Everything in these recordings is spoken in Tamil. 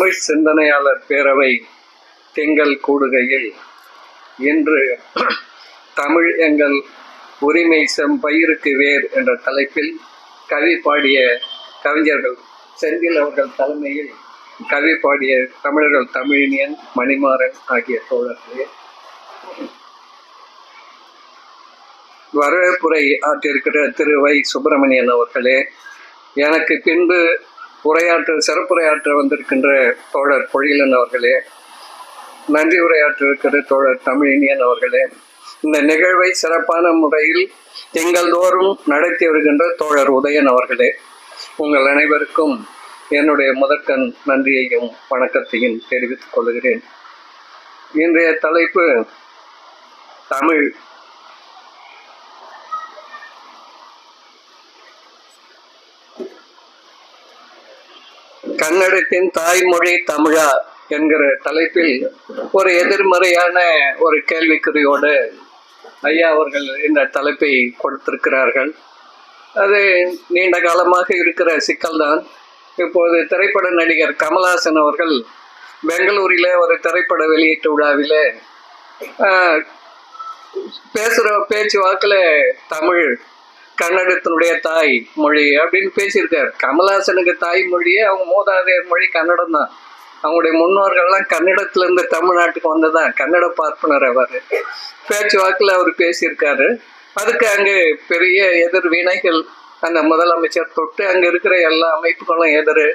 தமிழ் சிந்தனையாளர் பேரவை திங்கள் கூடுகையில் இன்று தமிழ் எங்கள் உரிமை செம்பயிருக்கு வேர் என்ற தலைப்பில் கவி பாடிய கவிஞர்கள் செந்தில் அவர்கள் தலைமையில் கவி பாடிய தமிழர்கள் தமிழினியன் மணிமாறன் ஆகிய தோழர்களே. வரவேற்புரை ஆற்றியிருக்கிற திரு வை சுப்பிரமணியன் அவர்களே எனக்கு பின்பு உரையாற்ற சிறப்புரையாற்ற வந்திருக்கின்ற தோழர் பொழிலன் அவர்களே நன்றி உரையாற்றிருக்கிற தோழர் தமிழினியன் அவர்களே இந்த நிகழ்வை சிறப்பான முறையில் திங்கள்தோறும் நடத்தி வருகின்ற தோழர் உதயன் அவர்களே உங்கள் அனைவருக்கும் என்னுடைய முதற்கண் நன்றியையும் வணக்கத்தையும் தெரிவித்துக் கொள்கிறேன். இன்றைய தலைப்பு தமிழ் கன்னடத்தின் தாய்மொழி தமிழா என்கிற தலைப்பில் ஒரு எதிர்மறையான ஒரு கேள்விக்குறியோடு ஐயா அவர்கள் இந்த தலைப்பை கொடுத்திருக்கிறார்கள். அது நீண்ட காலமாக இருக்கிற சிக்கல்தான். இப்போது திரைப்பட நடிகர் கமல்ஹாசன் அவர்கள் பெங்களூரில் ஒரு திரைப்பட வெளியீட்டு விழாவில் பேசுகிற பேச்சு வாக்கில் தமிழ் கன்னடத்தினுடைய தாய் மொழி அப்படின்னு பேசியிருக்காரு. கமல்ஹாசனுக்கு தாய் மொழியே அவங்க மூதாதையர் மொழி கன்னடம் தான். அவங்களுடைய முன்னோர்கள்லாம் கன்னடத்திலேருந்து தமிழ்நாட்டுக்கு வந்ததான் கன்னட பார்ப்பனர் அவர். பேச்சு வாக்கில் அவர் பேசியிருக்காரு. அதுக்கு அங்கே பெரிய எதிர் வினைகள் அந்த முதலமைச்சர் தொட்டு அங்கே இருக்கிற எல்லா அமைப்புகளும் எதிர்.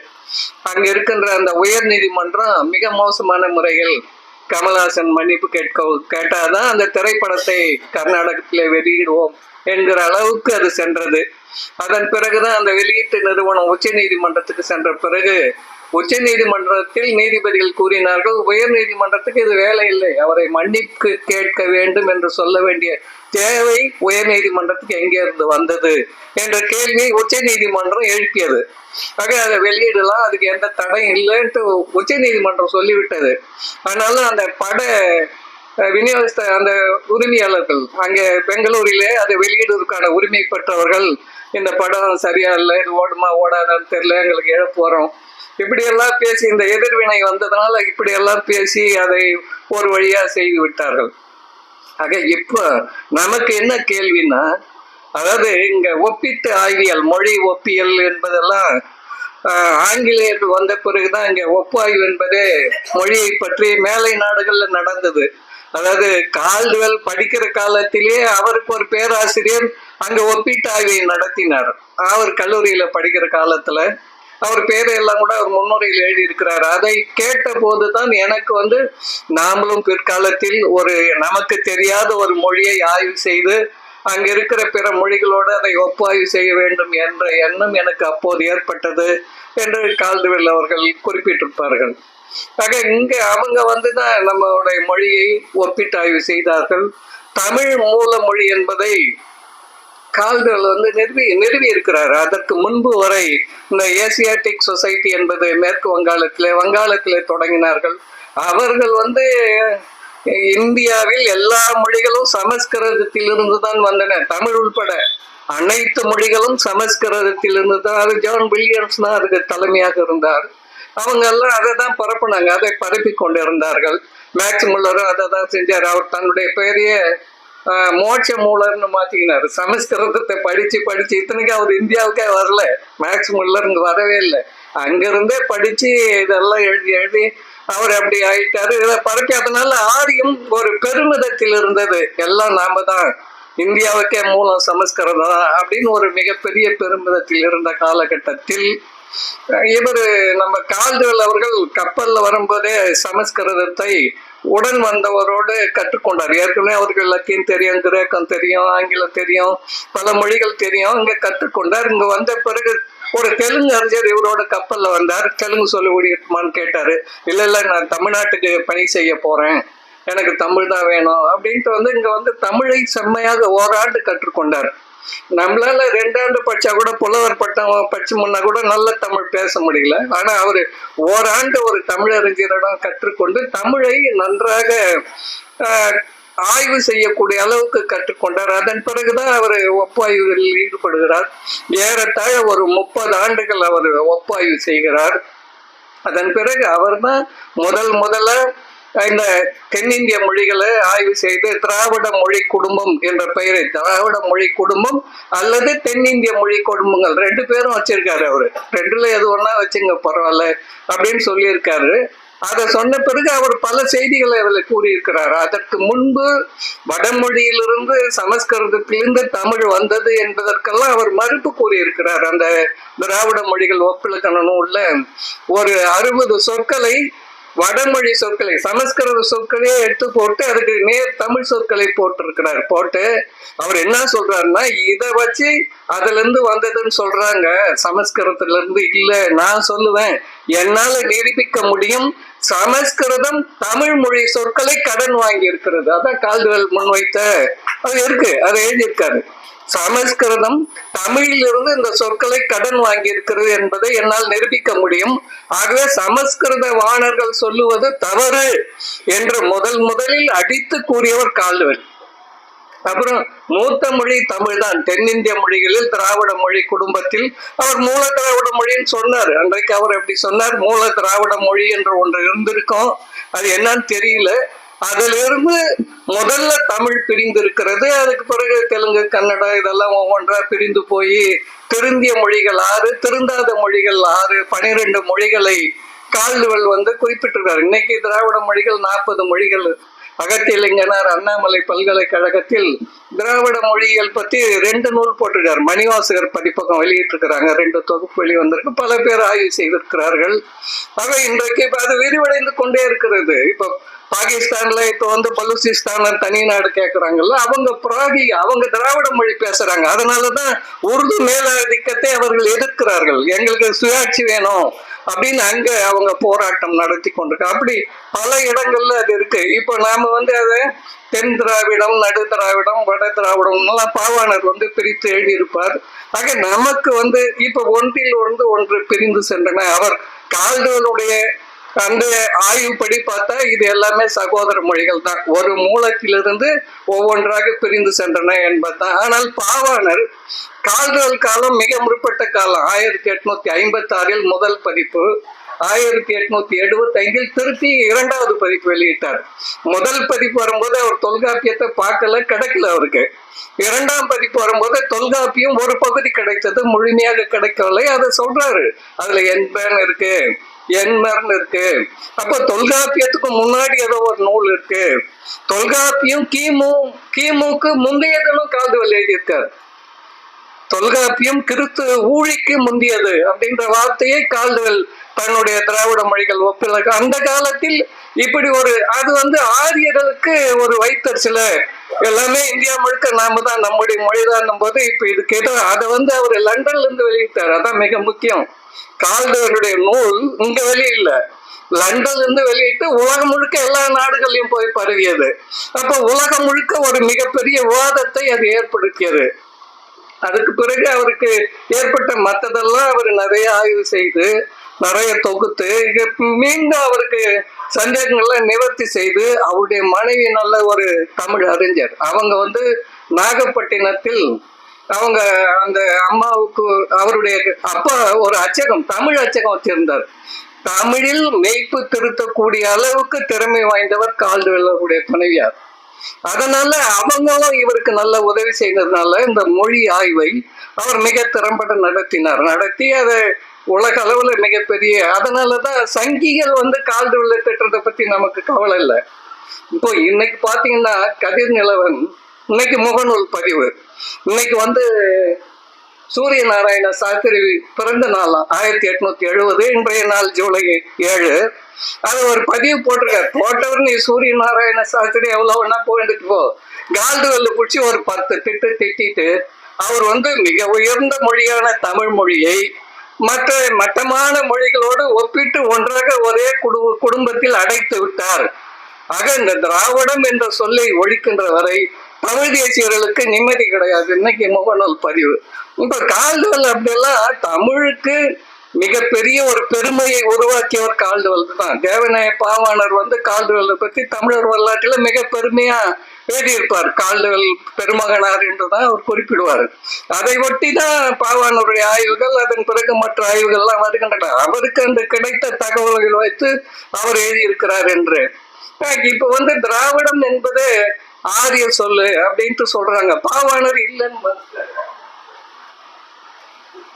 அங்கே இருக்கின்ற அந்த உயர் நீதிமன்றம் மிக மோசமான முறையில் கமல்ஹாசன் மன்னிப்பு கேட்க கேட்டாதான் அந்த திரைப்படத்தை கர்நாடகத்தில் வெளியிடுவோம். என்கிற அளவுக்கு அது சென்றது. அதன் பிறகுதான் அந்த வெளியீட்டு நிறுவனம் உச்ச நீதிமன்றத்துக்கு சென்ற பிறகு உச்ச நீதிமன்றத்தில் நீதிபதிகள் கூறினார்கள் உயர் நீதிமன்றத்துக்கு இது வேலை இல்லை அவரை மன்னிப்பு கேட்க வேண்டும் என்று சொல்ல வேண்டிய தேவை உயர் நீதிமன்றத்துக்கு எங்கிருந்து வந்தது? என்ற கேள்வியை உச்ச நீதிமன்றம் எழுப்பியது. ஆக அதை வெளியிடலாம் அதுக்கு எந்த தடையும் இல்லைன்ட்டு உச்ச நீதிமன்றம் சொல்லிவிட்டது. அதனால அந்த பட விநியோகஸ்த அந்த உரிமையாளர்கள் அங்கே பெங்களூரிலே அதை வெளியிடுவதற்கான உரிமை பெற்றவர்கள் இந்த படம் சரியா இல்லை இது ஓடுமா ஓடாதான்னு தெரியல எங்களுக்கு இழப்பு வரும் இப்படியெல்லாம் பேசி இந்த எதிர்வினை வந்ததுனால இப்படியெல்லாம் பேசி அதை ஒரு வழியாக செய்து விட்டார்கள். ஆக இப்போ நமக்கு என்ன கேள்வின்னா அதாவது இங்க ஒப்பிட்டு ஆய்வியல் மொழி ஒப்பியல் என்பதெல்லாம் ஆங்கிலேயர்கள் வந்த பிறகுதான் இங்க ஒப்பாய்வு என்பதே மொழியை பற்றி மேலை நாடுகள்ல நடந்தது. அதாவது கால்டுவெல் படிக்கிற காலத்திலே அவருக்கு ஒரு பேராசிரியர் அங்க ஒப்பீட்டு ஆய்வை நடத்தினார். அவர் கல்லூரியில படிக்கிற காலத்துல அவர் பேரையெல்லாம் கூட அவர் முன்னுரையில் எழுதியிருக்கிறார். அதை கேட்ட போதுதான் எனக்கு வந்து நாமளும் பிற்காலத்தில் ஒரு நமக்கு தெரியாத ஒரு மொழியை ஆய்வு செய்து அங்க இருக்கிற பிற மொழிகளோடு அதை ஒப்பாய்வு செய்ய வேண்டும் என்ற எண்ணம் எனக்கு அப்போது ஏற்பட்டது என்று கால்டுவெல் அவர்கள் குறிப்பிட்டிருப்பார்கள். ஆக இங்க அவங்க வந்துதான் நம்மளுடைய மொழியை ஒப்பீட்டாய்வு செய்தார்கள். தமிழ் மூல மொழி என்பதை கால்கள் வந்து நிறுவி நிறுவி இருக்கிறார் அதற்கு முன்பு வரை இந்த ஏசியாட்டிக் சொசைட்டி என்பது மேற்கு வங்காளத்திலே வங்காளத்திலே தொடங்கினார்கள். அவர்கள் வந்து இந்தியாவில் எல்லா மொழிகளும் சமஸ்கிருதத்திலிருந்து தான் வந்தன. தமிழ் உள்பட அனைத்து மொழிகளும் சமஸ்கிருதத்திலிருந்து தான் அது ஜான் வில்லியம்ஸ் தான் அதுக்கு தலைமையாக இருந்தார். அவங்க எல்லாம் அதை தான் பரப்புனாங்க. அதை பரப்பி கொண்டு இருந்தார்கள் மேக்ஸ் முல்லரும் அதை தான் செஞ்சார். அவர் தன்னுடைய பெரிய மோட்ச மூலர்னு மாத்திக்கினாரு. சமஸ்கிருதத்தை படிச்சு படிச்சு இத்தனைக்கு அவர் இந்தியாவுக்கே வரல. மேக்ஸ் முல்லர் இங்க வரவே இல்லை. அங்கிருந்தே படிச்சு இதெல்லாம் எழுதி எழுதி அவர் அப்படி ஆயிட்டாரு. இதை பரப்பி அதனால ஆரியம் ஒரு பெருமிதத்தில் இருந்தது. எல்லாம் நாம தான் இந்தியாவுக்கே மூலம் சமஸ்கிருதம் அப்படின்னு ஒரு மிகப்பெரிய பெருமிதத்தில் இருந்த காலகட்டத்தில் இவர் நம்ம கால்டுவல் அவர்கள் கப்பல்ல வரும்போதே சமஸ்கிருதத்தை உடன் வந்தவரோடு கற்றுக்கொண்டார். ஏற்கனவே அவர்கள் லத்தீன் தெரியும் கிரேக்கம் தெரியும் ஆங்கிலம் தெரியும் பல மொழிகள் தெரியும் இங்க கற்றுக்கொண்டார். இங்க வந்த பிறகு ஒரு தெலுங்கு அறிஞர் இவரோட கப்பல்ல வந்தார். தெலுங்கு சொல்லி முடியுமான்னு கேட்டாரு. இல்ல இல்ல நான் தமிழ்நாட்டுக்கு பணி செய்ய போறேன். எனக்கு தமிழ் தான் வேணும். அப்படின்ட்டு வந்து இங்க வந்து தமிழை செம்மையாக ஓராண்டு கற்றுக்கொண்டார். நம்மளால ரெண்டாண்டு படிச்சா கூட புலவர் பட்டம் படிச்சு முன்னா கூட நல்ல தமிழ் பேச முடியல. ஆனா அவரு ஓராண்டு ஒரு தமிழறிஞரிடம் கற்றுக்கொண்டு தமிழை நன்றாக ஆய்வு செய்யக்கூடிய அளவுக்கு கற்றுக்கொண்டார். அதன் பிறகுதான் அவர் ஒப்பாய்வுகளில் ஈடுபடுகிறார். ஏறத்தாழ ஒரு முப்பது ஆண்டுகள் அவர் ஒப்பாய்வு செய்கிறார். அதன் பிறகு அவர்தான் முதல் முதல்ல இந்த தென்னிந்திய மொழிகளை ஆய்வு செய்து திராவிட மொழி குடும்பம் என்ற பெயரை திராவிட மொழி குடும்பம் அல்லது தென்னிந்திய மொழி குடும்பங்கள் ரெண்டு பேரும் வச்சிருக்காரு அவரு. ரெண்டுல எது ஒன்னா வச்சுங்க பரவாயில்ல அப்படின்னு சொல்லியிருக்காரு. அதை சொன்ன பிறகு அவர் பல செய்திகளை அதில் கூறியிருக்கிறார். அதற்கு முன்பு வடமொழியிலிருந்து சமஸ்கிருதத்திலிருந்து தமிழ் வந்தது என்பதற்கெல்லாம் அவர் மறுப்பு கூறியிருக்கிறார். அந்த திராவிட மொழிகள் ஒப்பிலக்கண உள்ள ஒரு அறுபது சொற்களை வடமொழி சொற்களை சமஸ்கிருத சொற்களையே எடுத்து போட்டு அதுக்கு நேர் தமிழ் சொற்களை போட்டிருக்கிறார். போட்டு அவர் என்ன சொல்றாருன்னா இதை வச்சு அதுல இருந்து வந்ததுன்னு சொல்றாங்க. சமஸ்கிருதத்துல இருந்து இல்ல நான் சொல்லுவேன். என்னால நிரூபிக்க முடியும் சமஸ்கிருதம் தமிழ் மொழி சொற்களை கடன் வாங்கி இருக்கிறது அதான் கால்டுவெல் முன்வைத்த அது இருக்கு அதை எழுதியிருக்காரு. சமஸ்கிருதம் தமிழிலிருந்து இந்த சொற்களை கடன் வாங்கியிருக்கிறது என்பதை என்னால் நிரூபிக்க முடியும். ஆகவே சமஸ்கிருத வாணர்கள் சொல்லுவது தவறு என்று முதல் முதலில் அடித்து கூறியவர் கால்வெல். அப்புறம் மூத்த மொழி தமிழ் தான் தென்னிந்திய மொழிகளில் திராவிட மொழி குடும்பத்தில் அவர் மூல திராவிட மொழின்னு சொன்னார். அன்றைக்கு அவர் எப்படி சொன்னார்? மூல திராவிட மொழி என்று ஒன்று இருந்திருக்கும். அது என்னன்னு தெரியல. அதிலிருந்து முதல்ல தமிழ் பிரிந்து இருக்கிறது அதுக்கு பிறகு தெலுங்கு கன்னடா இதெல்லாம் ஒவ்வொன்றா பிரிந்து போய் திருந்திய மொழிகள் ஆறு திருந்தாத மொழிகள் ஆறு பனிரெண்டு மொழிகளை கால்டுவெல் வந்து குறிப்பிட்டிருக்கார். இன்னைக்கு திராவிட மொழிகள் நாற்பது மொழிகள். அகத்தியலிங்கனார் அண்ணாமலை பல்கலைக்கழகத்தில் திராவிட மொழிகள் பத்தி ரெண்டு நூல் போட்டிருக்கார். மணிவாசகர் பதிப்பகம் வெளியிட்டிருக்கிறாங்க. ரெண்டு தொகுப்பு வெளி வந்திருக்கு பல பேர் ஆய்வு செய்திருக்கிறார்கள். ஆக இன்றைக்கு இப்ப அது விரிவடைந்து கொண்டே இருக்கிறது. இப்போ பாகிஸ்தான்ல இப்போ வந்து பலுசிஸ்தான் தனி நாடு கேட்கறாங்கல்ல அவங்க பிராகி அவங்க திராவிட மொழி பேசுறாங்க. அதனாலதான் உருது மேலாதிக்கத்தை அவர்கள் எதிர்க்கிறார்கள். எங்களுக்கு சுயாட்சி வேணும் அப்படின்னு அங்க அவங்க போராட்டம் நடத்தி கொண்டிருக்க. அப்படி பல இடங்கள்ல அது இருக்கு. இப்போ நாம வந்து அதை தென் திராவிடம் நடு திராவிடம் வட திராவிடம் எல்லாம் பாவாணர் வந்து பிரித்து எழுதியிருப்பார். ஆக நமக்கு வந்து இப்ப ஒன்றில் ஒன்று ஒன்று பிரிந்து சென்றன. அவர் கால்களுடைய அந்த ஆய்வுப்படி பார்த்தா இது எல்லாமே சகோதர மொழிகள் தான். ஒரு மூலத்திலிருந்து ஒவ்வொன்றாக பிரிந்து சென்றன என்பதுதான் ஆனால் பாவாணர் கால்கள் காலம் மிக முற்பட்ட காலம். ஆயிரத்தி எட்நூத்தி ஐம்பத்தி ஆறில் முதல் பதிப்பு ஆயிரத்தி எட்நூத்தி எழுபத்தி ஐந்தில் திருத்தி இரண்டாவது பதிப்பு வெளியிட்டார். முதல் பதிப்பு வரும்போது அவர் தொல்காப்பியத்தை பார்க்கல கிடைக்கல அவருக்கு. இரண்டாம் பதிப்பு வரும்போது தொல்காப்பியம் ஒரு பகுதி கிடைத்தது முழுமையாக கிடைக்கவில்லை. அதை சொல்றாரு. அதுல என்பன் இருக்கு. என்மர்னு இருக்கு. அப்ப தொல்காப்பியத்துக்கு முன்னாடி ஏதோ ஒரு நூல் இருக்கு. தொல்காப்பியம் கிமு கிமுக்கு முந்தையதுன்னு கால்டுவல் எழுதியிருக்காரு தொல்காப்பியம் கிறித்து ஊழிக்கு முந்தியது அப்படின்ற வார்த்தையை கால்டுவெல் தன்னுடைய திராவிட மொழிகள் ஒப்பில அந்த காலத்தில் இப்படி ஒரு அது வந்து ஆரியர்களுக்கு ஒரு வைத்தறிச்சல எல்லாமே இந்தியா முழுக்க நாம தான் நம்முடைய மொழிதான் போது இப்ப இது கேட்டால் அதை வந்து அவர் லண்டன்ல இருந்து வெளியிட்டார். அதான் மிக முக்கியம். கால்டுவெலுடைய நூல் இங்க வெளியில லண்டன்ல இருந்து வெளியிட்டு உலகம் முழுக்க எல்லா நாடுகள்லயும் போய் பரவியது. அப்ப உலகம் முழுக்க ஒரு மிகப்பெரிய விவாதத்தை அது ஏற்படுத்தியது. அதுக்கு பிறகு அவருக்கு ஏற்பட்ட மற்றதெல்லாம் அவர் நிறைய ஆய்வு செய்து நிறைய தொகுத்து மீண்டும் அவருக்கு சந்தேகங்களை நிவர்த்தி செய்து அவருடைய மனைவி நல்ல ஒரு தமிழ் அறிஞர். அவங்க வந்து நாகப்பட்டினத்தில் அவங்க அந்த அம்மாவுக்கு அவருடைய அப்பா ஒரு அச்சகம் தமிழ் அச்சகம் வச்சிருந்தார். தமிழில் மெய்ப்பு திருத்தக்கூடிய அளவுக்கு திறமை வாய்ந்தவர் கால்டுவெல்லருடைய துணைவியார். அதனால அவங்களும் இவருக்கு நல்ல உதவி செய்ததுனால இந்த மொழி ஆய்வை அவர் மிக திறம்பட நடத்தினார். நடத்தி அதை உலக அளவுல மிகப்பெரிய அதனாலதான் சங்கிகள் வந்து கால்டுவெல்ல திட்டத்தை பத்தி நமக்கு கவலை இல்லை. இப்போ இன்னைக்கு பாத்தீங்கன்னா கதிர் நிலவன் இன்னைக்கு முகநூல் பதிவு. இன்னைக்கு வந்து சூரிய நாராயண சாஸ்திரி பிறந்த நாளாம் ஆயிரத்தி எட்நூத்தி எழுபது இன்றைய நாள் ஜூலை ஏழு. அது ஒரு பதிவு போட்டிருக்காரு. போட்டவர் நீ சூரிய நாராயண சாஸ்திரி எவ்வளவு வேணா போயிட்டு போ. கால்டுவெல்ல பிடிச்சி ஒரு பத்து திட்டு திட்டிட்டு அவர் வந்து மிக உயர்ந்த மொழியான தமிழ் மொழியை மற்ற மட்டமான மொழிகளோடு ஒப்பிட்டு ஒன்றாக ஒரே குடு குடும்பத்தில் அடைத்து விட்டார். ஆக இந்த திராவிடம் என்ற சொல்லை ஒழிக்கின்ற வரை தமிழ் நிம்மதி கிடையாது. இன்னைக்கு முகநூல் பதிவு. இப்ப கால்டுவல் அப்படிலாம் தமிழுக்கு மிகப்பெரிய ஒரு பெருமையை உருவாக்கியவர் கால்டுவல் தான். தேவநாய பாவாணர் வந்து கால்டுவலை பத்தி தமிழர் வரலாற்றில் மிக பெருமையா எழுதியிருப்பார். கால்டுவல் பெருமகனார் என்றுதான் அவர் குறிப்பிடுவார். அதை ஒட்டி தான் பாவானுடைய ஆய்வுகள் அதன் பிறகு மற்ற ஆய்வுகள்லாம் வருகின்றன. அவருக்கு அந்த கிடைத்த தகவல்கள் வைத்து அவர் எழுதியிருக்கிறார் என்று. இப்ப வந்து திராவிடம் என்பது ஆரிய சொல்லு அப்படின்ட்டு சொல்றாங்க. பாவாணர் இல்லைன்னு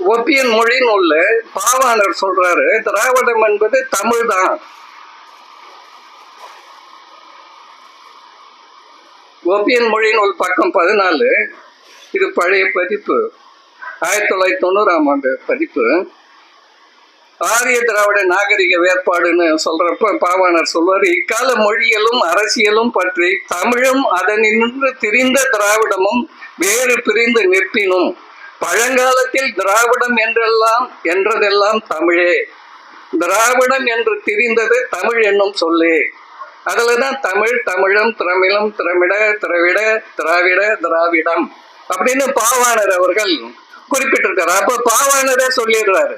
ஒப்பியன் மொழி நூல்ல பாவாணர் சொல்றாரு. திராவிடம் என்பது தமிழ் தான் ஒப்பியன் மொழி நூல் பக்கம் பதினாலு. இது பழைய பதிப்பு. ஆயிரத்தி தொள்ளாயிரத்தி தொண்ணூறாம் ஆண்டு பதிப்பு. ஆரிய திராவிட நாகரிக வேறுபாடுன்னு சொல்றப்ப பாவாணர் சொல்வார் இக்கால மொழியலும் அரசியலும் பற்றி தமிழும் அதனின்று திரிந்த திராவிடமும் வேறு பிரிந்து நிற்பினும். பழங்காலத்தில் திராவிடம் என்றெல்லாம் என்றதெல்லாம் தமிழே. திராவிடம் என்று திரிந்தது தமிழ் என்னும் சொல்லு. அதுலதான் தமிழ் தமிழம் திரமிழம் திரமிட திரவிட திராவிட திராவிடம் அப்படின்னு பாவாணர் அவர்கள் குறிப்பிட்டிருக்காரு. அப்ப பாவாணரே சொல்லிடுறாரு.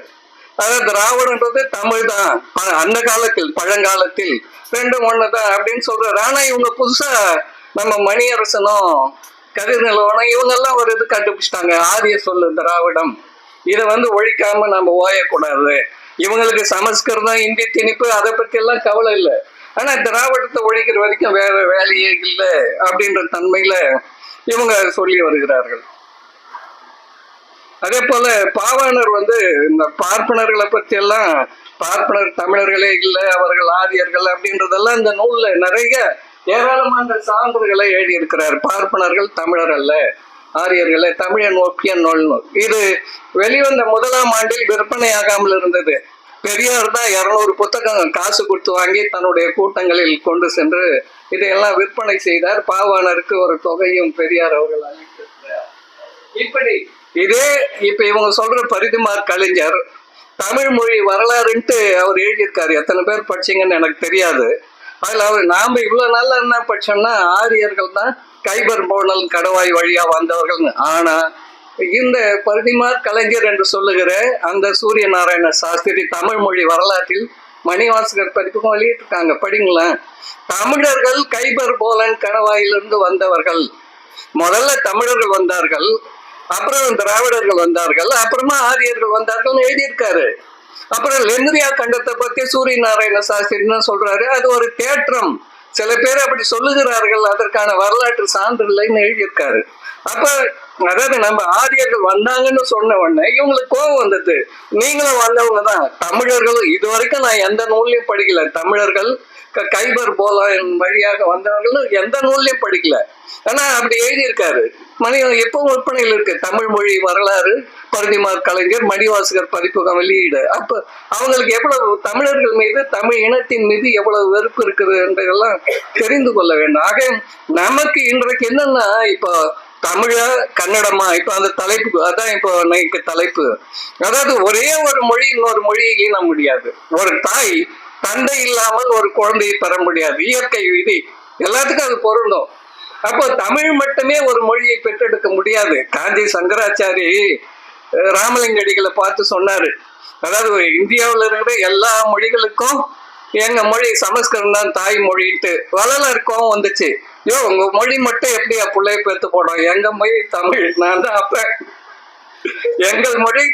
அதான் திராவிடன்றது தமிழ் தான். அந்த காலத்தில் பழங்காலத்தில் ரெண்டும் ஒண்ணுதான் அப்படின்னு சொல்றாரு. ஆனா இவங்க புதுசா நம்ம மணியரசனும் கதிர் நிலவனம் இவங்கெல்லாம் ஒரு இது கண்டுபிடிச்சிட்டாங்க. ஆரிய சொல்லு திராவிடம். இதை வந்து ஒழிக்காம நம்ம ஓயக்கூடாது. இவங்களுக்கு சமஸ்கிருதம் இந்தி திணிப்பு அதை பத்தி எல்லாம் கவலை இல்லை. ஆனா திராவிடத்தை ஒழிக்கிற வரைக்கும் வேற வேலையே இல்லை அப்படின்ற தன்மையில இவங்க சொல்லி வருகிறார்கள். அதே போல பாவாணர் வந்து இந்த பார்ப்பனர்களை பத்தி எல்லாம் பார்ப்பனர் தமிழர்களே இல்லை அவர்கள் ஆரியர்கள் அப்படின்றதெல்லாம் இந்த நூல்ல நிறைய ஏராளமான சான்றுகளை எழுதியிருக்கிறார். பார்ப்பனர்கள் தமிழர் அல்ல ஆரியர்களை தமிழன் ஒப்பிய நூல். நூல் இது வெளிவந்த முதலாம் ஆண்டில் விற்பனையாகாமல் இருந்தது. பெரியார் தான் இரநூறு புத்தகம் காசு கொடுத்து வாங்கி தன்னுடைய கூட்டங்களில் கொண்டு சென்று இதையெல்லாம் விற்பனை செய்தார். பாவாணருக்கு ஒரு தொகையும் பெரியார் அவர்கள் அளித்திருக்கிறார். இப்படி இதே இப்ப இவங்க சொல்ற பரிதிமார் கலைஞர் தமிழ் மொழி வரலாறுன்ட்டு அவர் எழுதியிருக்காரு. எத்தனை பேர் படிச்சீங்கன்னு எனக்கு தெரியாது. அதில் அவர் நாம் இவ்வளோ நாள்ல என்ன படிச்சோம்னா ஆரியர்கள் தான் கைபர் போனல் கடவாய் வழியாக வந்தவர்கள் ஆனால் இந்த பரிதிமார் கலைஞர் என்று சொல்லுகிற அந்த சூரிய நாராயண சாஸ்திரி தமிழ் மொழி வரலாற்றில் மணிவாசகர் பதிப்புக்கும் வெளியிட்டிருக்காங்க. படிங்களேன். தமிழர்கள் கைபர் போலன் கணவாயிலிருந்து வந்தவர்கள். முதல்ல தமிழர்கள் வந்தார்கள். அப்புறம் திராவிடர்கள் வந்தார்கள் அப்புறமா ஆரியர்கள் வந்தார்கள் எழுதியிருக்காரு. அப்புறம் லெங்கிரியா கண்டத்தை பத்தி சூரிய நாராயண சாஸ்திரின்னு சொல்றாரு. அது ஒரு தேற்றம். சில பேர் அப்படி சொல்லுகிறார்கள் அதற்கான வரலாற்று சான்று இல்லைன்னு எழுதியிருக்காரு. அப்ப அதாவது நம்ம ஆரியர்கள் வந்தாங்கன்னு சொன்ன உடனே இவங்களுக்கு கோபம் வந்தது. நீங்களும் வந்தவங்க தான். தமிழர்களும் இது வரைக்கும் நான் எந்த நூல்லையும் படிக்கல. தமிழர்கள் கைபர் போலாம் வழியாக வந்தவர்கள் எந்த நூல்லையும் படிக்கல. ஆனா அப்படி எழுதியிருக்காரு. மனிதன் எப்போ விற்பனையில் இருக்கு. தமிழ் மொழி வரலாறு பரதிமார் கலைஞர் மணிவாசகர் பதிப்பகம் வெளியீடு. அப்ப அவங்களுக்கு எவ்வளவு தமிழர்கள் மீது தமிழ் இனத்தின் மீது எவ்வளவு வெறுப்பு இருக்குது என்றதெல்லாம் தெரிந்து கொள்ள வேண்டும். ஆக நமக்கு இன்றைக்கு என்னன்னா இப்போ தமிழா கன்னடமா இப்ப அந்த தலைப்பு அதான் இப்போ இன்னைக்கு தலைப்பு. அதாவது ஒரே ஒரு மொழி இன்னொரு மொழியை ஈன முடியாது. ஒரு தாய் தந்தை இல்லாமல் ஒரு குழந்தையை பெற முடியாது. இயற்கை விதி. எல்லாத்துக்கும் அது பொருந்தும். அப்போ தமிழ் மட்டுமே ஒரு மொழியை பெற்றெடுக்க முடியாது. காந்தி சங்கராச்சாரி ராமலிங்கடிகளை பார்த்து சொன்னாரு. அதாவது இந்தியாவில் இருக்கிற எல்லா மொழிகளுக்கும் எங்க மொழி சமஸ்கிருதம் தான் தாய் மொழின்ட்டு வரலாறுக்கும் வந்துச்சு. ஐயோ உங்க மொழி மட்டும் எப்படியா பிள்ளைய பேத்து போடும்? எங்க மொழி தமிழ்? நான் தான் அப்ப எங்கள் மொழி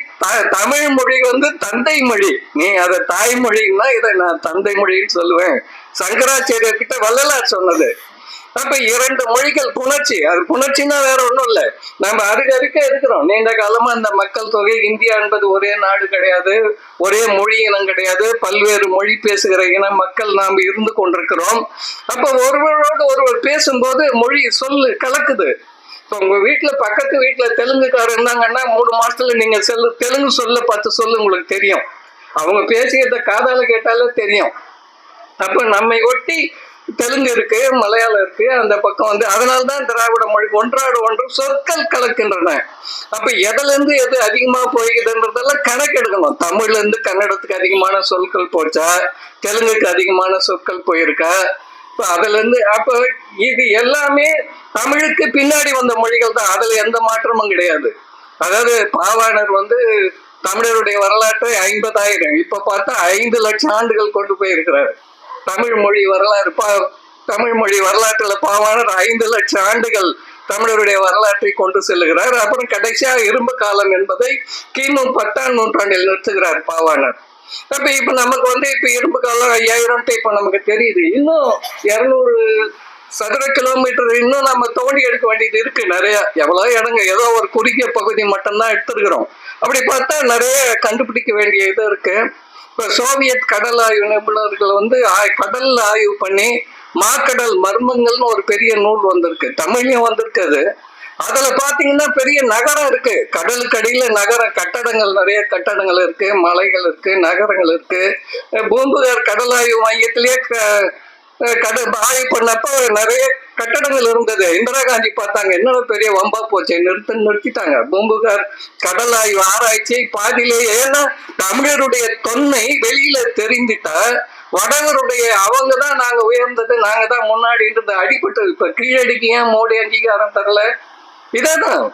தமிழ் மொழி வந்து தந்தை மொழி. நீ அதை தாய்மொழின்னா இதை நான் தந்தை மொழின்னு சொல்லுவேன். சங்கராச்சாரியர் கிட்ட வள்ளலார் சொன்னது. அப்ப இரண்டு மொழிகள் புணர்ச்சி. அது புணர்ச்சின்னா வேற ஒண்ணும் இல்ல. நம்ம அருக அருக இருக்கிறோம் நீண்ட காலமா இந்த மக்கள் தொகை இந்தியா என்பது ஒரே நாடு கிடையாது ஒரே மொழி இனம் கிடையாது பல்வேறு மொழி பேசுகிற இன மக்கள் நாம் இருந்து கொண்டிருக்கிறோம். அப்ப ஒருவரோடு ஒருவர் பேசும்போது மொழி சொல்லு கலக்குது. உங்க வீட்டுல பக்கத்து வீட்டுல தெலுங்குக்காரர் இருந்தாங்கன்னா மூணு மாசத்துல நீங்க செல்லு தெலுங்கு சொல்ல பத்து சொல்லு உங்களுக்கு தெரியும். அவங்க பேசியத காதால கேட்டாலே தெரியும். அப்ப நம்மை ஒட்டி தெலுங்கு இருக்கு மலையாளம் இருக்கு அந்த பக்கம் வந்து அதனால்தான் திராவிட மொழி ஒன்றாடு ஒன்று சொற்கள் கலக்கின்றன. அப்ப எதுல இருந்து எது அதிகமா போய்கிறதுன்றதெல்லாம் கணக்கெடுக்கணும். தமிழ்ல இருந்து கன்னடத்துக்கு அதிகமான சொற்கள் போச்சா? தெலுங்குக்கு அதிகமான சொற்கள் போயிருக்கா? அதுல இருந்து அப்ப இது எல்லாமே தமிழுக்கு பின்னாடி வந்த மொழிகள் தான். அதுல எந்த மாற்றமும் கிடையாது. அதாவது பாவாணர் வந்து தமிழருடைய வரலாற்றை ஐம்பதாயிரம் இப்ப பார்த்தா ஐந்து லட்சம் ஆண்டுகள் கொண்டு போயிருக்கிறார். தமிழ் மொழி வரலாறு பா தமிழ் மொழி வரலாற்றுல பாவாணர் ஐந்து லட்சம் ஆண்டுகள் தமிழருடைய வரலாற்றை கொண்டு செல்லுகிறார். அப்புறம் கடைசியா இரும்பு காலம் என்பதை கிமு பத்தாம் நூற்றாண்டில் நிறுத்துகிறார் பாவாணர். அப்ப இப்ப நமக்கு வந்து இப்ப இரும்பு காலம் ஐயாயிரம் இப்ப நமக்கு தெரியுது. இன்னும் இருநூறு சதுர கிலோமீட்டர் இன்னும் நம்ம தோண்டி எடுக்க வேண்டியது இருக்கு. நிறைய எவ்வளவு இடங்க ஏதோ ஒரு குறுகிய பகுதி மட்டும்தான் எடுத்திருக்கிறோம். அப்படி பார்த்தா நிறைய கண்டுபிடிக்க வேண்டிய இது இருக்கு. இப்ப சோவியத் கடல் ஆய்வு நிபுணர்கள் வந்து ஆய்- கடல் ஆய்வு பண்ணி மாக்கடல் மர்மங்கள்னு ஒரு பெரிய நூல் வந்திருக்கு. தமிழ்லயும் வந்திருக்கு அது. அதுல பாத்தீங்கன்னா பெரிய நகரம் இருக்கு. கடலுக்கு அடியில கட்டடங்கள் நிறைய கட்டடங்கள் இருக்கு மலைகள் இருக்கு நகரங்கள் இருக்கு. பூம்புகார் கடலாய்வு மையத்திலேயே க- கடல் ஆய்வு பண்ணப்ப நிறைய கட்டடங்கள் இருந்தது. இந்திரா காந்தி பார்த்தாங்க என்னடா பெரிய வம்பா போச்சு? நிறுத்த நிறுத்திட்டாங்க. பூம்புகார் கடல் ஆய்வு ஆராய்ச்சி பாதியிலேயே ஏன்னா தமிழருடைய தொன்மை வெளியில தெரிந்துட்டா வடவருடைய அவங்க தான் நாங்க உயர்ந்தது நாங்க தான் முன்னாடி இருந்தது. அடிபட்டது. இப்ப கீழடிக்கு ஏன் மோடி அங்கீகாரம் தரல? இதான்?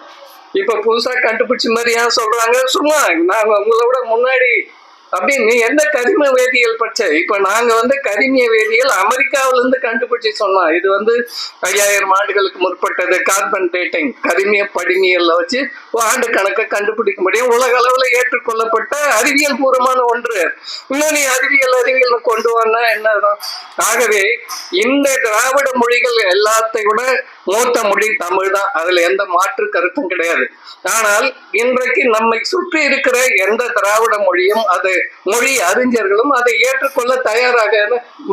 இப்ப புதுசா கண்டுபிடிச்ச மாதிரி ஏன் சொல்றாங்க? சும்மா நாங்க உங்களை விட முன்னாடி அப்படின்னு நீ எந்த கரிம வேதியியல் படிச்ச? இப்ப நாங்க வந்து கரிமிய வேதியியல் அமெரிக்காவில இருந்து கண்டுபிடிச்சு சொன்னோம். இது வந்து ஐயாயிரம் ஆண்டுகளுக்கு முற்பட்டது கார்பன் டேட்டிங் கரிமிய படிமியல்ல வச்சு ஆண்டு கணக்கை கண்டுபிடிக்க முடியும். உலக அளவுல ஏற்றுக்கொள்ளப்பட்ட அறிவியல் பூர்வமான ஒன்று. இன்னும் நீ அறிவியல் அறிவியல் கொண்டு வந்தா என்ன ஆகவே இந்த திராவிட மொழிகள் எல்லாத்தை விட மூத்த மொழி தமிழ் தான். அதுல எந்த மாற்று கருத்தும் கிடையாது. ஆனால் இன்றைக்கு நம்மை சுற்றி இருக்கிற எந்த திராவிட மொழியும் அது மொழி அறிஞர்களும் அதை ஏற்றுக்கொள்ள தயாராக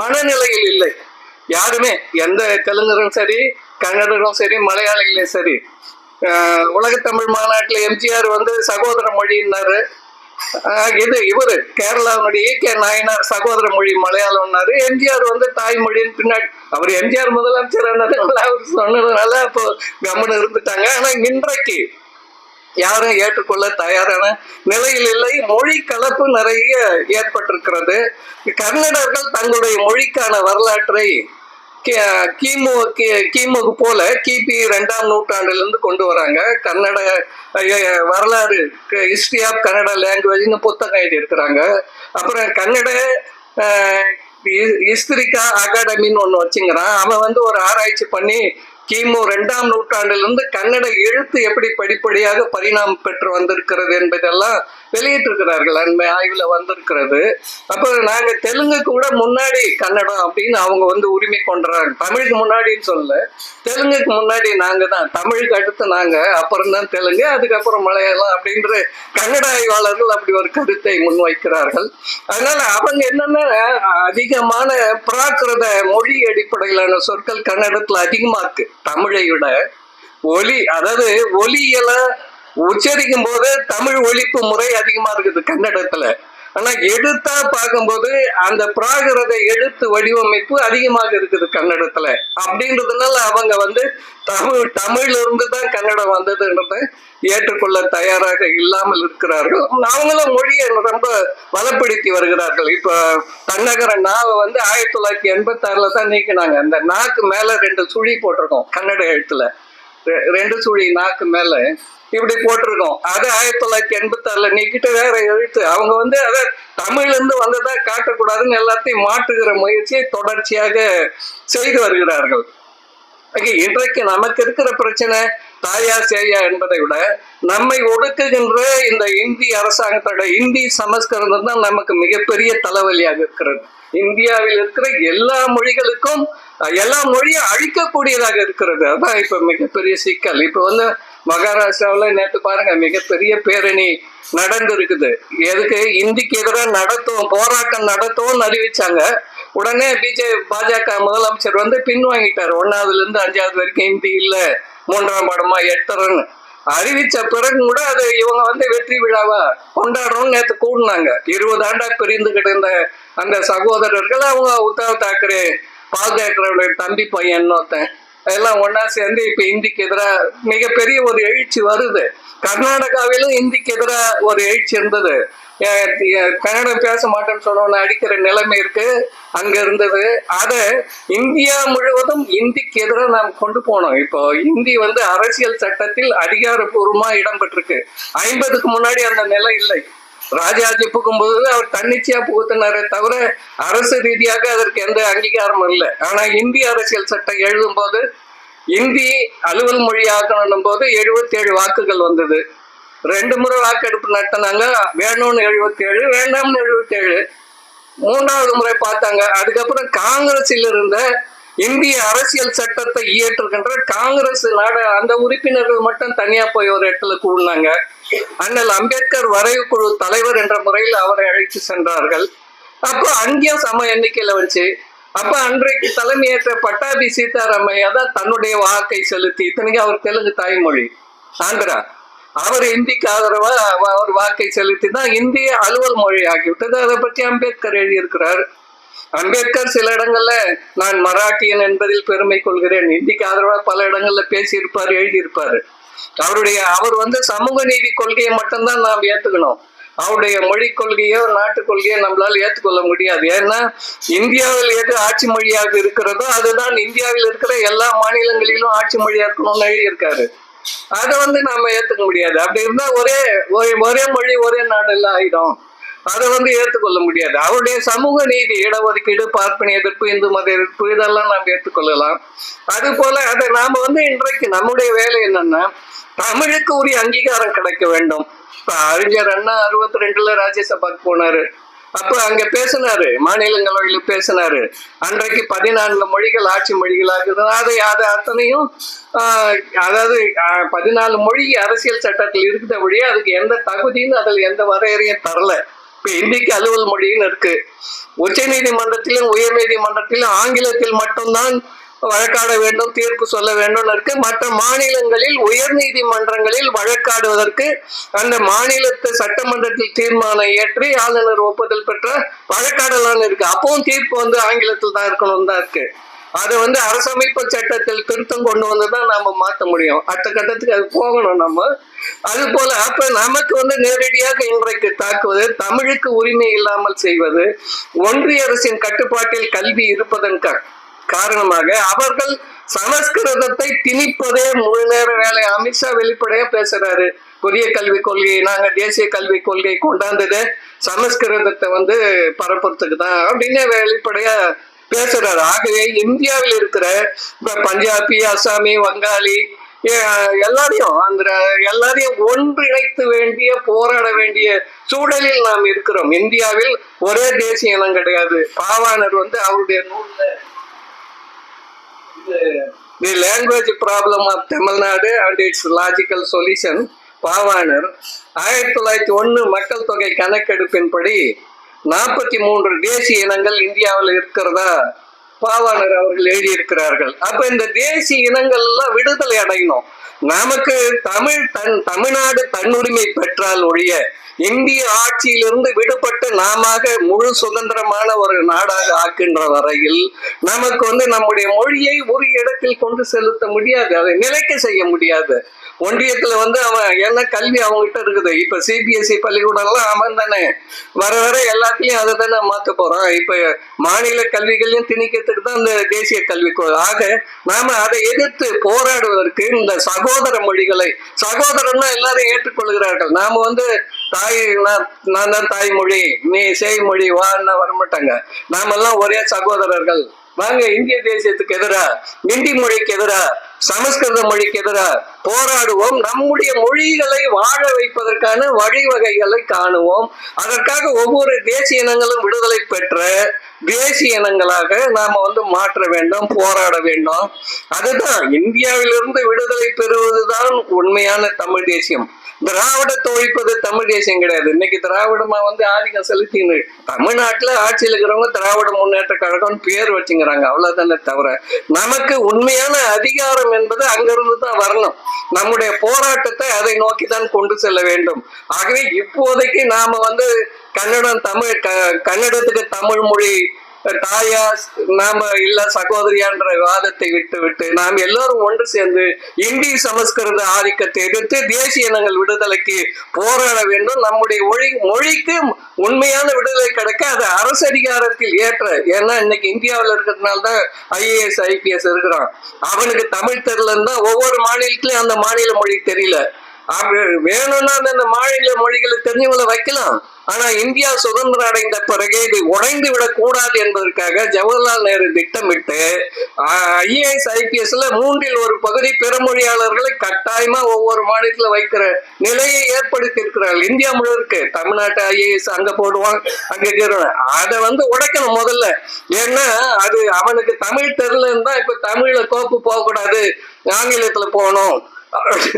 மனநிலையில் இல்லை. யாருமே எந்த தெலுங்கரும் சரி கன்னடரும் சரி மலையாளிகளும் சரி. உலகத்தமிழ் மாநாட்டில் எம்ஜிஆர் வந்து சகோதர மொழின்னாரு இது இவரு கேரளாவுடைய கே நாயனார் சகோதர மொழி மலையாளம்னாரு. எம்ஜிஆர் வந்து தாய்மொழின்னு பின்னாடி. அவர் எம்ஜிஆர் முதலமைச்சர் ஆனதுனால அவர் சொன்னதுனால அப்போ கவனம் இருந்துட்டாங்க. ஆனா இன்றைக்கு யாரும் ஏற்றுக்கொள்ள தயாரான நிலையில் இல்லை. மொழி கலப்பு நிறைய ஏற்பட்டிருக்கிறது. கன்னடர்கள் தங்களுடைய மொழிக்கான வரலாற்றை கிமு கி- கிமுக்கு போல கிபி ரெண்டாம் நூற்றாண்டுலேருந்து கொண்டு வராங்க. கன்னட வரலாறு ஹிஸ்ட்ரி ஆஃப் கன்னட லாங்குவேஜ்னு புத்தகம் எழுதியிருக்கிறாங்க. அப்புறம் கன்னட ஹிஸ்திரிக்கா அகாடமின்னு ஒன்று வச்சுங்கிறான். அவன் வந்து ஒரு ஆராய்ச்சி பண்ணி கிமு ரெண்டாம் நூற்றாண்டிலிருந்து கன்னட எழுத்து எப்படி படிப்படியாக பரிணாமம் பெற்று வந்திருக்கிறது என்பதெல்லாம் வெளியிட்டிருக்கிறார்கள். அண்மை ஆய்வில் வந்திருக்கிறது. அப்போ நாங்கள் தெலுங்குக்கு கூட முன்னாடி கன்னடம் அப்படின்னு அவங்க வந்து உரிமை கொண்டுறாங்க. தமிழுக்கு முன்னாடின்னு சொல்ல தெலுங்குக்கு முன்னாடி நாங்கள் தான். தமிழுக்கு அடுத்து நாங்கள் அப்புறம் தான் தெலுங்கு அதுக்கப்புறம் மலையாளம் அப்படின்ற கன்னட ஆய்வாளர்கள் அப்படி ஒரு கருத்தை முன்வைக்கிறார்கள். அதனால அவங்க என்னன்னா அதிகமான பிராகிருத மொழி அடிப்படையிலான சொற்கள் கன்னடத்தில் அதிகமாக இருக்கு. தமிழை விட ஒலி அதாவது ஒலியெல்லாம் உச்சரிக்கும் போது தமிழ் ஒழிப்பு முறை அதிகமா இருக்குது கன்னடத்துல. ஆனா எழுத்தா பார்க்கும்போது அந்த பிராகிருத எழுத்து வடிவமைப்பு அதிகமாக இருக்குது கன்னடத்துல. அப்படின்றதுனால அவங்க வந்து தமிழ் தமிழ்ல இருந்து தான் கன்னடம் வந்ததுன்றத ஏற்றுக்கொள்ள தயாராக இல்லாமல் இருக்கிறார்கள். அவங்களும் மொழியை ரொம்ப வளப்படுத்தி வருகிறார்கள். இப்ப தன்னகர நாவை வந்து ஆயிரத்தி தொள்ளாயிரத்தி எண்பத்தி ஆறுல தான் நீக்கினாங்க. அந்த நாக்கு மேல ரெண்டு சுழி போட்டிருக்கோம் கன்னட எழுத்துல. ரெண்டு சுழி நாக்கு மேல இப்படி போட்டிருக்கோம். அது ஆயிரத்தி தொள்ளாயிரத்தி எண்பத்தி ஆறுல நீக்கிட்ட வேற எழுத்து. அவங்க வந்து அதை தமிழ்ல இருந்து வந்ததா காட்டக்கூடாதுன்னு எல்லாத்தையும் மாற்றுகிற முயற்சியை தொடர்ச்சியாக செய்து வருகிறார்கள். இன்றைக்கு நமக்கு இருக்கிற பிரச்சனை தாயா சேயா என்பதை விட நம்மை ஒடுக்குகின்ற இந்த இந்தி அரசாங்கத்தோட இந்தி சமஸ்கிருதம் தான் நமக்கு மிகப்பெரிய தலைவலியாக இருக்கிறது. இந்தியாவில் இருக்கிற எல்லா மொழிகளுக்கும் எல்லா மொழியும் அழிக்கக்கூடியதாக இருக்கிறது. அதான் இப்ப மிகப்பெரிய சிக்கல். இப்ப வந்து மகாராஷ்டிராவில் நேற்று பாருங்க மிகப்பெரிய பேரணி நடந்து இருக்குது எதுக்கு? இந்திக்கு எதிராக நடத்தும் போராட்டம் நடத்தும்னு அறிவிச்சாங்க. உடனே பிஜே பாஜக முதலமைச்சர் வந்து பின்வாங்கிட்டார். ஒன்னாவதுல இருந்து அஞ்சாவது வரைக்கும் ஹிந்தி இல்ல. மூன்றாம் பாடமா எட்டரன்னு அறிவிச்ச பிறகு கூட அது இவங்க வந்து வெற்றி விழாவா கொண்டாடுறோம்னு நேத்து கூடினாங்க. இருபது ஆண்டா பிரிந்து கிடந்த அந்த சகோதரர்கள் அவங்க உத்தவ் தாக்கரே பால் தாக்கரேவுடைய தம்பி பையன் ஒருத்தன் எல்லாம் ஒன்னா சேர்ந்து இப்ப இந்திக்கு எதிராக மிகப்பெரிய ஒரு எழுச்சி வருது. கர்நாடகாவிலும் இந்திக்கு எதிராக ஒரு எழுச்சி இருந்தது. கன்னடம் பேச மாட்டேன்னு சொன்னவன அடிக்கிற நிலைமை இருக்கு அங்க இருந்தது. அத இந்தியா முழுவதும் இந்திக்கு எதிராக நாம் கொண்டு போனோம். இப்போ இந்தி வந்து அரசியல் சட்டத்தில் அதிகாரப்பூர்வமா இடம்பெற்றிருக்கு. ஐம்பதுக்கு முன்னாடி அந்த நிலை இல்லை. ராஜாஜி புகும்போது அவர் தன்னிச்சையா புகுத்தினாரே தவிர அரசு ரீதியாக அதற்கு எந்த அங்கீகாரமும் இல்லை. ஆனா இந்திய அரசியல் சட்டம் எழுதும் போது இந்தி அலுவல் மொழியாக்கணும் போது எழுபத்தி ஏழு வாக்குகள் வந்தது. ரெண்டு முறை வாக்கெடுப்பு நடத்தினாங்க. வேணும்னு எழுபத்தி ஏழு வேண்டாம்னு எழுபத்தி ஏழு மூன்றாவது முறை பார்த்தாங்க. அதுக்கப்புறம் காங்கிரஸில் இருந்த இந்திய அரசியல் சட்டத்தை இயற்றுகின்ற காங்கிரஸ் நாட அந்த உறுப்பினர்கள் மட்டும் தனியா போய் ஒரு இடத்துல கூடினாங்க. அண்ணல் அம்பேத்கர் வரைவு குழு தலைவர் என்ற முறையில் அவரை அழைத்து சென்றார்கள். அப்போ அங்கேயும் சம எண்ணிக்கையில வச்சு அப்ப அன்றைக்கு தலைமையேற்ற பட்டாபி சீதாராமையா தான் தன்னுடைய வாக்கை செலுத்தி இத்தனைக்கு அவர் தெலுங்கு தாய்மொழி. ஆந்திரா. அவர் இந்திக்கு ஆதரவா அவர் வாக்கை செலுத்தி தான் இந்திய அலுவல் மொழி ஆகிவிட்டது அதை பற்றி அம்பேத்கர் எழுதியிருக்கிறார். அம்பேத்கர் சில இடங்கள்ல நான் மராட்டியன் என்பதில் பெருமை கொள்கிறேன். இந்திக்கு ஆதரவா பல இடங்கள்ல பேசியிருப்பார் எழுதியிருப்பார். அவருடைய அவர் வந்து சமூக நீதி கொள்கையை மட்டும்தான் நாம் ஏத்துக்கணும். அவருடைய மொழி கொள்கையோ நாட்டு கொள்கையோ நம்மளால ஏற்றுக்கொள்ள முடியாது. ஏன்னா இந்தியாவில் எது ஆட்சி மொழியாக இருக்கிறதோ அதுதான் இந்தியாவில் இருக்கிற எல்லா மாநிலங்களிலும் ஆட்சி மொழியா இருக்கணும்னு எழுதியிருக்காரு. அதை வந்து நாம ஏத்துக்க முடியாது. அப்படி இருந்தா ஒரே ஒரே ஒரே மொழி ஒரே நாடு எல்லாம் ஆயிடும். அதை வந்து ஏற்றுக்கொள்ள முடியாது. அவருடைய சமூக நீதி இடஒதுக்கீடு பார்ப்பன எதிர்ப்பு இந்து மத எதிர்ப்பு இதெல்லாம் நாம் ஏற்றுக்கொள்ளலாம் அது போல அதை நாம வந்து இன்றைக்கு நம்முடைய வேலை என்னன்னா தமிழுக்கு உரிய அங்கீகாரம் கிடைக்க வேண்டும். இப்ப அறிஞர் அண்ணா அறுபத்தி ரெண்டுல ராஜ்யசபாக்கு போனாரு. அப்ப அங்க பேசினாரு மாநிலங்களவையில பேசினாரு. அன்றைக்கு பதினான்கு மொழிகள் ஆட்சி மொழிகளாக இருந்தது அதை அதை அத்தனையும் ஆஹ், அதாவது பதினாலு மொழி அரசியல் சட்டத்தில் இருக்கிற வழியே அதுக்கு எந்த தகுதியும் அதில் எந்த வரையறையும் தரல. இப்ப இந்திக்கு அலுவல் மொழின்னு இருக்கு. உச்ச நீதிமன்றத்திலும் உயர் நீதிமன்றத்திலும் ஆங்கிலத்தில் மட்டும்தான் வழக்காட வேண்டும் தீர்ப்பு சொல்ல வேண்டும் இருக்கு மற்ற மாநிலங்களில் உயர் நீதிமன்றங்களில் வழக்காடுவதற்கு அந்த மாநிலத்து சட்டமன்றத்தில் தீர்மானம் ஏற்றி ஆளுநர் ஒப்புதல் பெற்ற வழக்காடலான்னு இருக்கு. அப்பவும் தீர்ப்பு வந்து ஆங்கிலத்தில் தான் இருக்கணும் தான் இருக்கு. அதை வந்து அரசமைப்பு சட்டத்தில் திருத்தம் கொண்டு வந்து தான் நாம மாற்ற முடியும். அடுத்த கட்டத்துக்கு அது போகணும் நம்ம. அது போல அப்ப நமக்கு வந்து நேரடியாக இன்றைக்கு தாக்குவது தமிழுக்கு உரிமை இல்லாமல் செய்வது ஒன்றிய அரசின் கட்டுப்பாட்டில் கல்வி இருப்பதன் காரணமாக அவர்கள் சமஸ்கிருதத்தை திணிப்பதே முழு நேர வேலை. அமித்ஷா வெளிப்படையா பேசுறாரு. புதிய கல்விக் கொள்கை நாங்க தேசிய கல்விக் கொள்கை கொண்டாந்தது சமஸ்கிருதத்தை வந்து பரப்புறதுக்கு தான் அப்படின்னு வெளிப்படையா பேசுறாரு. ஆகவே இந்தியாவில் இருக்கிற இப்ப பஞ்சாபி அசாமி வங்காளி எல்லாரையும் அந்த எல்லாரையும் ஒன்றிணைத்து வேண்டிய போராட வேண்டிய சூழலில் நாம் இருக்கிறோம். இந்தியாவில் ஒரே தேசிய இனம் கிடையாது. பாவாணர் வந்து அவருடைய நூல்ல the language problem of Tamil Nadu and its logical solution Pavanar ஆயிரத்தி தொள்ளாயிரத்தி ஒன்று மக்கள் தொகை கணக்கெடுப்பின்படி நாற்பத்தி மூன்று தேசிய இனங்கள் இந்தியாவில் இருக்கிறதா? பாவாணர் அவர்கள் எழுதியிருக்கிறார்கள். அப்ப இந்த தேசிய இனங்கள் எல்லாம் விடுதலை அடையணும். நமக்கு தமிழ் தன் தமிழ்நாடு தன்னுரிமை பெற்றால் ஒழிய இந்திய ஆட்சியிலிருந்து விடுபட்டு நாம முழு சுதந்திரமான ஒரு நாடாக ஆக்கின்ற வரையில் நமக்கு வந்து நம்முடைய மொழியை ஒரு இடத்தில் கொண்டு செலுத்த முடியாது அதை நிலைக்க செய்ய முடியாது. ஒன்றியத்துல வந்து அவன் என்ன கல்வி அவங்ககிட்ட இருக்குது? இப்ப சிபிஎஸ்இ பள்ளிக்கூடம்லாம் அவன் தானே. வர வர எல்லாத்தையும் அதை தானே மாத்த போறோம் இப்ப மாநில கல்விகளையும் திணிக்கிறதுக்கு தான் இந்த தேசிய கல்விக் ஆக நாம அதை எதிர்த்து போராடுவதற்கு இந்த சகோதர மொழிகளை சகோதரன்னா எல்லாரும் ஏற்றுக்கொள்கிறார்கள். நாம வந்து தாய் நான் தான் தாய்மொழி நீ செய்மொழி வர வரமாட்டாங்க. நாமெல்லாம் ஒரே சகோதரர்கள். வாங்க இந்திய தேசியத்துக்கு எதிரா? இந்தி மொழிக்கு எதிரா? சமஸ்கிருத மொழிக்கு எதிரா? போராடுவோம். நம்முடைய மொழிகளை வாழ வைப்பதற்கான வழிவகைகளை காணுவோம். அதற்காக ஒவ்வொரு தேசிய இனங்களும் விடுதலை பெற்ற தேசிய இனங்களாக நாம வந்து மாற்ற வேண்டும் போராட வேண்டும். அதுதான் இந்தியாவிலிருந்து விடுதலை பெறுவதுதான் உண்மையான தமிழ் தேசியம். திராவிடத்தை ஒழிப்பது தமிழ் தேசியம் கிடையாது. இன்னைக்கு திராவிடமா வந்து ஆதிக்கம் செலுத்தின்னு தமிழ்நாட்டுல ஆட்சியில் இருக்கிறவங்க திராவிட முன்னேற்ற கழகம் பேர் வச்சுங்கிறாங்க. அவ்வளவுதானே தவிர நமக்கு உண்மையான அதிகாரம் என்பது அங்கிருந்து தான் வரணும். நம்முடைய போராட்டத்தை அதை நோக்கி தான் கொண்டு செல்ல வேண்டும். ஆகவே இப்போதைக்கு நாம வந்து கன்னடம் தமிழ் க- கன்னடத்துக்கு தமிழ் மொழி தாயா நாம இல்ல சகோதரியான்ற வாதத்தை விட்டு விட்டு நாம் எல்லாரும் ஒன்று சேர்ந்து இந்தி சமஸ்கிருத ஆதிக்கத்தை எதிர்த்து தேசிய இனங்கள் விடுதலைக்கு போராட வேண்டும். நம்முடைய மொழி மொழிக்கு உண்மையான விடுதலை கிடைக்க அது அரசு அதிகாரத்தில் ஏற்ற ஏன்னா இன்னைக்கு இந்தியாவில் இருக்கிறதுனால தான் ஐஏஎஸ் ஐபிஎஸ் இருக்கிறான். அவனுக்கு தமிழ் தெரியலன்னா ஒவ்வொரு மாநிலத்திலயும் அந்த மாநில மொழி தெரியல. அப்படி வேணும்னா அந்த மாநில மொழிகளை தெரிஞ்சவங்கள வைக்கலாம். ஆனா இந்தியா சுதந்திரம் அடைந்த பிறகு இது உடைந்து விடக்கூடாது என்பதற்காக ஜவஹர்லால் நேரு திட்டமிட்டு ஐஏஎஸ் ஐபிஎஸ்ல மூன்றில் ஒரு பகுதி பிறமொழியாளர்களை கட்டாயமா ஒவ்வொரு மாநிலத்துல வைக்கிற நிலையை ஏற்படுத்தி இருக்கிறார்கள் இந்தியா முழுவதுக்கு தமிழ்நாட்டு ஐஏஎஸ் அங்க போடுவான் அங்க அதை வந்து உடைக்கணும் முதல்ல. ஏன்னா அது அவனுக்கு தமிழ் தெரியலன்னு தான் இப்ப தமிழ்ல கோப்பு போகக்கூடாது ஆங்கிலத்துல போகணும்.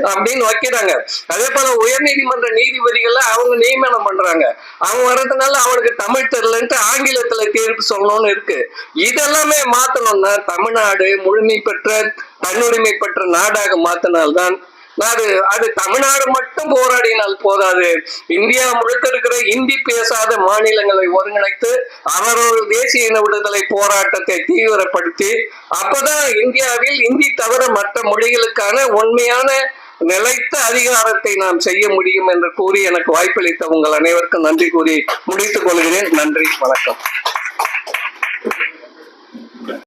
அப்படின்னு வைக்கிறாங்க. அதே போல உயர்நீதிமன்ற நீதிபதிகள் அவங்க நியமனம் பண்றாங்க. அவங்க வர்றதுனால அவனுக்கு தமிழ் தெரியலன்ட்டு ஆங்கிலத்துல தீர்ப்பு சொல்லணும்னு இருக்கு. இதெல்லாமே மாத்தணும்னா தமிழ்நாடு முழுமை பெற்ற தன்னுரிமை பெற்ற நாடாக மாத்தினால்தான் அது அது தமிழ்நாடு மட்டும் போராடினால் போதாது. இந்தியா முழுக்க இருக்கிற இந்தி பேசாத மாநிலங்களை ஒருங்கிணைத்து அவரவர் தேசிய இன விடுதலை போராட்டத்தை தீவிரப்படுத்தி அப்பதான் இந்தியாவில் இந்தி தவிர மற்ற மொழிகளுக்கான உண்மையான நிலைத்த அதிகாரத்தை நாம் செய்ய முடியும் என்று கூறி எனக்கு வாய்ப்பளித்த உங்கள் அனைவருக்கும் நன்றி கூறி முடித்துக் கொள்கிறேன். நன்றி வணக்கம்.